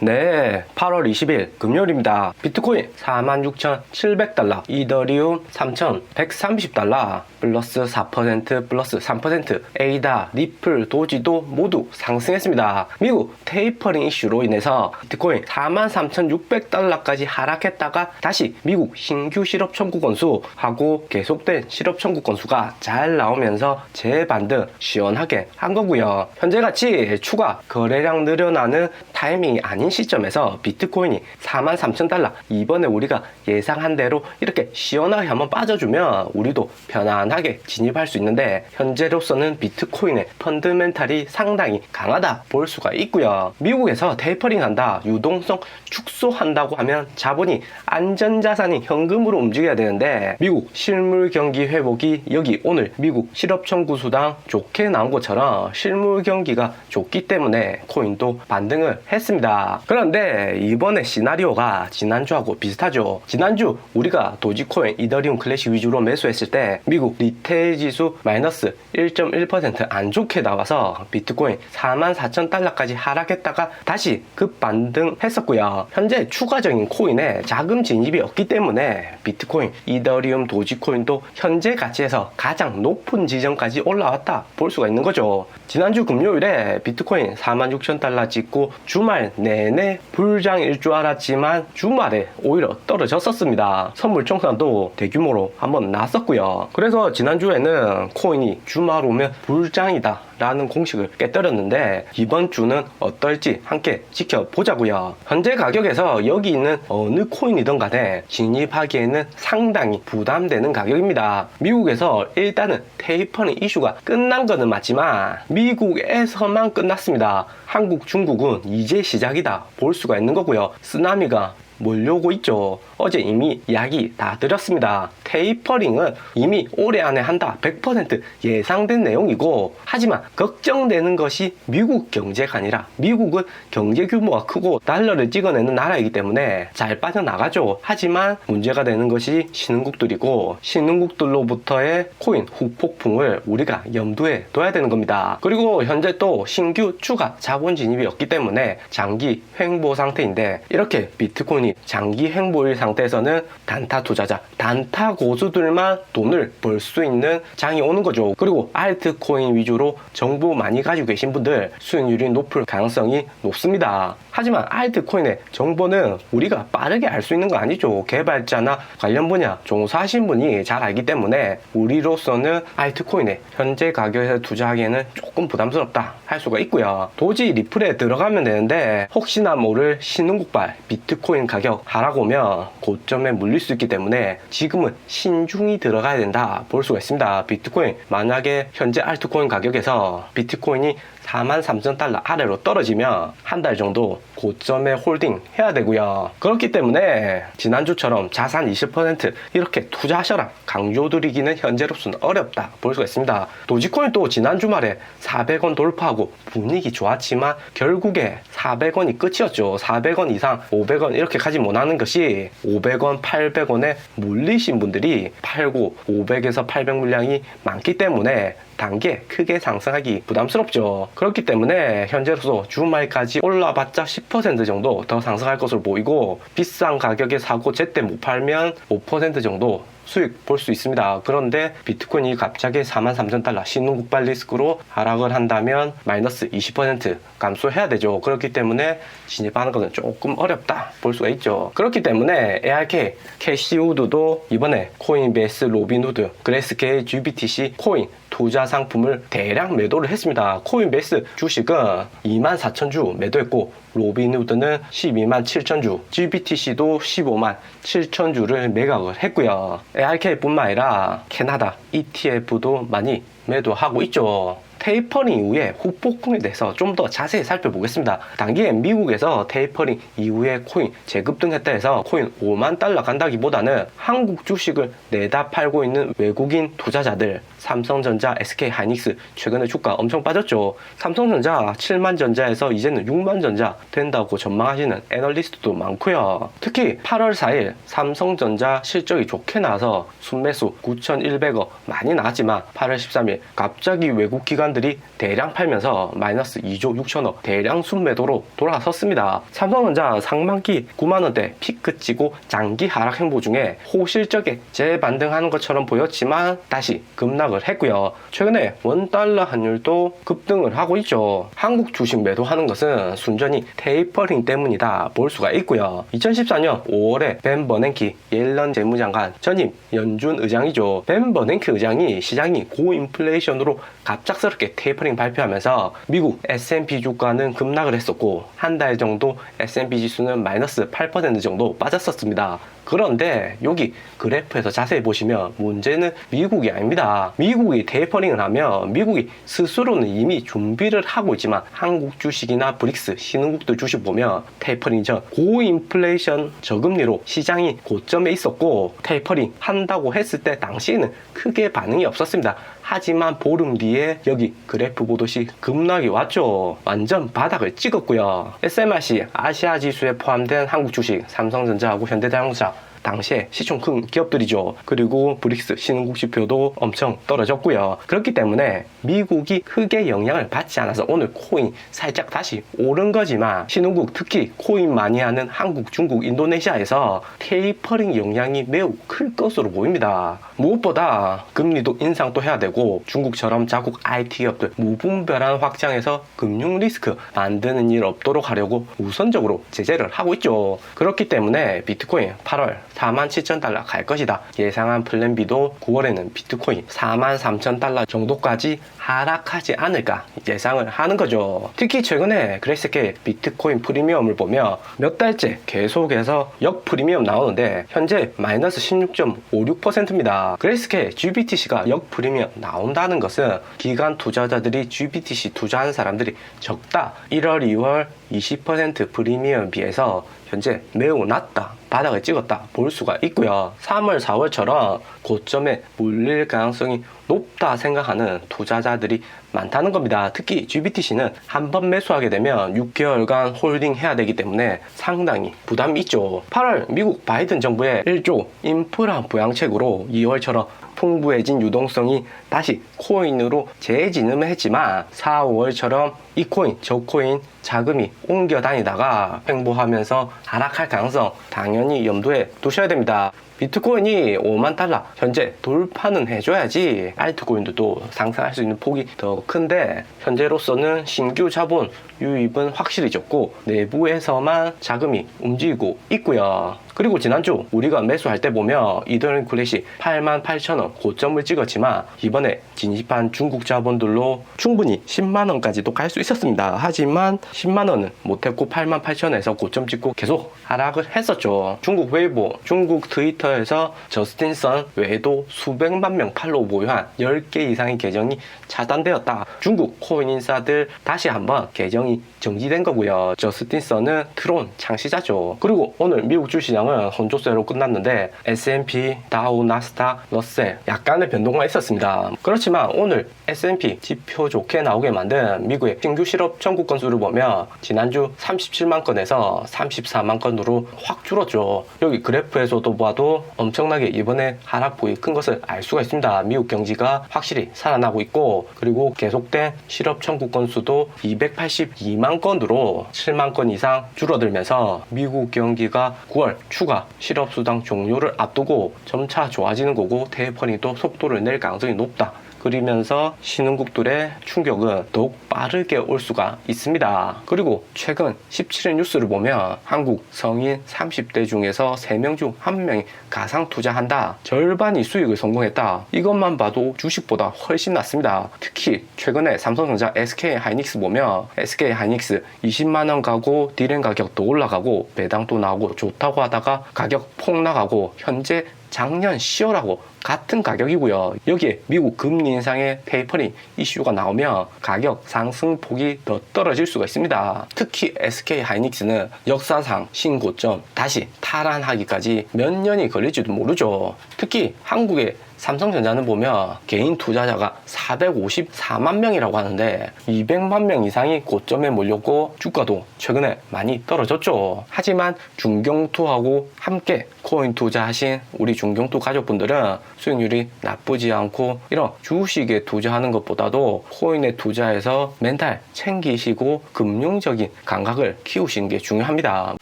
네, 8월 20일 금요일입니다. 비트코인 46,700달러, 이더리움 3,130달러, 플러스 4% 플러스 3%, 에이다, 리플, 도지도 모두 상승했습니다. 미국 테이퍼링 이슈로 인해서 비트코인 43,600달러까지 하락했다가 다시 미국 신규 실업 청구 건수하고 계속된 실업 청구 건수가 잘 나오면서 재반등 시원하게 한 거고요. 현재 같이 추가 거래량 늘어나는 타이밍이 아닌 시점에서 비트코인이 43,000달러 이번에 우리가 예상한 대로 이렇게 시원하게 한번 빠져주면 우리도 편안하게 진입할 수 있는데 현재로서는 비트코인의 펀드멘탈이 상당히 강하다 볼 수가 있고요. 미국에서 테이퍼링 한다, 유동성 축소한다고 하면 자본이 안전자산이 현금으로 움직여야 되는데 미국 실물 경기 회복이 여기 오늘 미국 실업 청구 수당 좋게 나온 것처럼 실물 경기가 좋기 때문에 코인도 반등을 했습니다. 그런데 이번에 시나리오가 지난주하고 비슷하죠. 지난주 우리가 도지코인, 이더리움 클래식 위주로 매수했을 때 미국 리테일 지수 마이너스 1.1%안 좋게 나와서 비트코인 44,000달러까지 하락했다가 다시 급반등했었고요. 현재 추가적인 코인에 자금 진입이 없기 때문에 비트코인, 이더리움, 도지코인도 현재 가치에서 가장 높은 지점까지 올라왔다 볼 수가 있는 거죠. 지난주 금요일에 비트코인 46,000달러 찍고 주말 내내 불장일 줄 알았지만 주말에 오히려 떨어졌었습니다. 선물 청산도 대규모로 한번 났었고요. 그래서 지난주에는 코인이 주말 오면 불장이다 라는 공식을 깨뜨렸는데 이번 주는 어떨지 함께 지켜보자고요. 현재 가격에서 여기 있는 어느 코인이든 간에 진입하기에는 상당히 부담되는 가격입니다. 미국에서 일단은 테이퍼링 이슈가 끝난 거는 맞지만 미국에서만 끝났습니다. 한국, 중국은 이제 시작이다 볼 수가 있는 거고요. 쓰나미가 몰려오고 있죠. 어제 이미 이야기 다 드렸습니다. 테이퍼링은 이미 올해 안에 한다 100% 예상된 내용이고 하지만 걱정되는 것이 미국 경제가 아니라 미국은 경제 규모가 크고 달러를 찍어내는 나라이기 때문에 잘 빠져나가죠. 하지만 문제가 되는 것이 신흥국들이고 신흥국들로부터의 코인 후폭풍을 우리가 염두에 둬야 되는 겁니다. 그리고 현재 또 신규 추가 자본 진입이 없기 때문에 장기 횡보 상태인데 이렇게 비트코인이 장기 횡보일 상태에서는 단타 투자자, 단타 고수들만 돈을 벌 수 있는 장이 오는 거죠. 그리고 알트코인 위주로 정보 많이 가지고 계신 분들 수익률이 높을 가능성이 높습니다. 하지만 알트코인의 정보는 우리가 빠르게 알 수 있는 거 아니죠. 개발자나 관련 분야 종사하신 분이 잘 알기 때문에 우리로서는 알트코인의 현재 가격에서 투자하기에는 조금 부담스럽다 할 수가 있고요. 도지 리플에 들어가면 되는데 혹시나 모를 신흥국발 비트코인 가격 하락 오면 고점에 물릴 수 있기 때문에 지금은 신중히 들어가야 된다 볼 수가 있습니다. 비트코인 만약에 현재 알트코인 가격에서 비트코인이 43,000달러 아래로 떨어지면 한 달 정도 고점에 홀딩 해야 되고요. 그렇기 때문에 지난주처럼 자산 20% 이렇게 투자하셔라 강조드리기는 현재로서는 어렵다 볼 수가 있습니다. 도지코인도 지난 주말에 400원 돌파하고 분위기 좋았지만 결국에 400원이 끝이었죠. 400원 이상 500원 이렇게 가지 못하는 것이 500원, 800원에 물리신 분들이 팔고 500에서 800 물량이 많기 때문에 단계 크게 상승하기 부담스럽죠. 그렇기 때문에 현재로서 주말까지 올라봤자 10% 정도 더 상승할 것으로 보이고 비싼 가격에 사고 제때 못 팔면 5% 정도 수익 볼 수 있습니다. 그런데 비트코인이 갑자기 43,000달러 신흥국발 리스크로 하락을 한다면 마이너스 20% 감소해야 되죠. 그렇기 때문에 진입하는 것은 조금 어렵다 볼 수가 있죠. 그렇기 때문에 ARK, 캐시우드도 이번에 코인베이스, 로빈후드, 그레스케이, GBTC, 코인 투자 상품을 대량 매도를 했습니다. 코인베이스 주식은 24,000주 매도했고 로빈후드는 12만 7천 주, GBTC도 15만 7천 주를 매각을 했고요. ARK뿐만 아니라 캐나다 ETF도 많이 매도하고 있죠. 테이퍼링 이후에 후폭풍에 대해서 좀 더 자세히 살펴보겠습니다. 단기에 미국에서 테이퍼링 이후에 코인 재급등했다 해서 코인 5만 달러 간다기보다는 한국 주식을 내다 팔고 있는 외국인 투자자들 삼성전자, SK 하이닉스 최근에 주가 엄청 빠졌죠. 삼성전자 7만 전자에서 이제는 6만 전자 된다고 전망하시는 애널리스트도 많고요. 특히 8월 4일 삼성전자 실적이 좋게 나와서 순매수 9,100억 많이 나왔지만 8월 13일 갑자기 외국 기관 기관들이 대량 팔면서 마이너스 2조 6천억 대량 순매도로 돌아섰습니다. 삼성전자 상반기 9만원대 피크 찍고 장기 하락 행보 중에 호실적에 재반등하는 것처럼 보였지만 다시 급락을 했고요. 최근에 원달러 환율도 급등을 하고 있죠. 한국 주식 매도하는 것은 순전히 테이퍼링 때문이다 볼 수가 있고요. 2014년 5월에 벤 버냉키 옐런 재무장관 전임 연준 의장이죠. 벤 버냉키 의장이 시장이 고인플레이션으로 갑작스럽게 테이퍼링 발표하면서 미국 S&P 주가는 급락을 했었고 한 달 정도 S&P 지수는 마이너스 8% 정도 빠졌었습니다. 그런데 여기 그래프에서 자세히 보시면 문제는 미국이 아닙니다. 미국이 테이퍼링을 하면 미국이 스스로는 이미 준비를 하고 있지만 한국 주식이나 브릭스 신흥국들 주식 보면 테이퍼링 전 고인플레이션 저금리로 시장이 고점에 있었고 테이퍼링 한다고 했을 때 당시에는 크게 반응이 없었습니다. 하지만 보름 뒤에 여기 그래프 보듯이 급락이 왔죠. 완전 바닥을 찍었고요. SMRC 아시아 지수에 포함된 한국 주식 삼성전자하고 현대자동차 당시에 시총 큰 기업들이죠. 그리고 브릭스 신흥국 지표도 엄청 떨어졌고요. 그렇기 때문에 미국이 크게 영향을 받지 않아서 오늘 코인 살짝 다시 오른 거지만 신흥국 특히 코인 많이 하는 한국, 중국, 인도네시아에서 테이퍼링 영향이 매우 클 것으로 보입니다. 무엇보다 금리도 인상 또 해야 되고 중국처럼 자국 IT 기업들 무분별한 확장에서 금융 리스크 만드는 일 없도록 하려고 우선적으로 제재를 하고 있죠. 그렇기 때문에 비트코인 8월 4만 7천 달러 갈 것이다. 예상한 플랜 B도 9월에는 비트코인 4만 3천 달러 정도까지 하락하지 않을까 예상을 하는 거죠. 특히 최근에 그레이스케 비트코인 프리미엄을 보면 몇 달째 계속해서 역 프리미엄 나오는데 현재 마이너스 16.56%입니다. 그레이스케 GBTC가 역 프리미엄 나온다는 것은 기관 투자자들이 GBTC 투자하는 사람들이 적다. 1월, 2월 20% 프리미엄 비해서 현재 매우 낮다. 바닥을 찍었다. 볼 수가 있고요. 3월, 4월처럼 고점에 몰릴 가능성이 높다 생각하는 투자자들이 많다는 겁니다. 특히 GBTC는 한 번 매수하게 되면 6개월간 홀딩 해야 되기 때문에 상당히 부담이 있죠. 8월 미국 바이든 정부의 1조 인프라 부양책으로 2월처럼 풍부해진 유동성이 다시 코인으로 재진음을 했지만 4, 5월처럼 이 코인, 저 코인 자금이 옮겨 다니다가 횡보하면서 하락할 가능성 당연히 염두에 두셔야 됩니다. 비트코인이 5만 달러 현재 돌파는 해줘야지 알트코인도 또 상승할 수 있는 폭이 더 큰데 현재로서는 신규 자본 유입은 확실히 적고 내부에서만 자금이 움직이고 있고요. 그리고 지난주 우리가 매수할 때 보면 이더리움 클래시 8만 8천 원 고점을 찍었지만 이번에 진입한 중국 자본들로 충분히 10만 원까지도 갈 수 있었습니다. 하지만 10만 원은 못했고 8만 8천 원에서 고점 찍고 계속 하락을 했었죠. 중국 웨이보, 중국 트위터에서 저스틴 선 외에도 수백만 명 팔로우 보유한 10개 이상의 계정이 차단되었다. 중국 코인 인사들 다시 한번 계정이 정지된 거고요. 저스틴 선은 트론 창시자죠. 그리고 오늘 미국 주시장 은 혼조세로 끝났는데 S&P, 다우, 나스닥, 러셀 약간의 변동만 있었습니다. 그렇지만 오늘 S&P 지표 좋게 나오게 만든 미국의 신규 실업 청구 건수를 보면 지난주 37만 건에서 34만 건으로 확 줄었죠. 여기 그래프에서도 봐도 엄청나게 이번에 하락폭이 큰 것을 알 수가 있습니다. 미국 경기가 확실히 살아나고 있고 그리고 계속된 실업 청구 건수도 282만 건으로 7만 건 이상 줄어들면서 미국 경기가 9월 추가 실업 수당 종료를 앞두고 점차 좋아지는 거고 테이퍼링도 속도를 낼 가능성이 높다. 그리면서 신흥국들의 충격은 더욱 빠르게 올 수가 있습니다. 그리고 최근 17일 뉴스를 보면 한국 성인 30대 중에서 3명 중 1명이 가상 투자한다. 절반이 수익을 성공했다. 이것만 봐도 주식보다 훨씬 낫습니다. 특히 최근에 삼성전자 SK 하이닉스 보면 SK 하이닉스 20만원 가고 디램 가격도 올라가고 배당도 나오고 좋다고 하다가 가격 폭 나가고 현재 작년 10월하고 같은 가격이고요. 여기에 미국 금리 인상의 테이퍼링 이슈가 나오면 가격 상승폭이 더 떨어질 수가 있습니다. 특히 SK 하이닉스는 역사상 신고점 다시 탈환하기까지 몇 년이 걸릴지도 모르죠. 특히 한국의 삼성전자는 보면 개인 투자자가 454만 명이라고 하는데 200만 명 이상이 고점에 몰렸고 주가도 최근에 많이 떨어졌죠. 하지만 중경투하고 함께 코인 투자하신 우리 중경투 가족분들은 수익률이 나쁘지 않고 이런 주식에 투자하는 것보다도 코인에 투자해서 멘탈 챙기시고 금융적인 감각을 키우시는 게 중요합니다.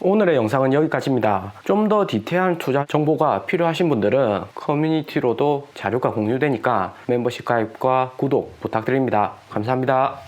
오늘의 영상은 여기까지입니다. 좀 더 디테일한 투자 정보가 필요하신 분들은 커뮤니티로도 자료가 공유되니까 멤버십 가입과 구독 부탁드립니다. 감사합니다.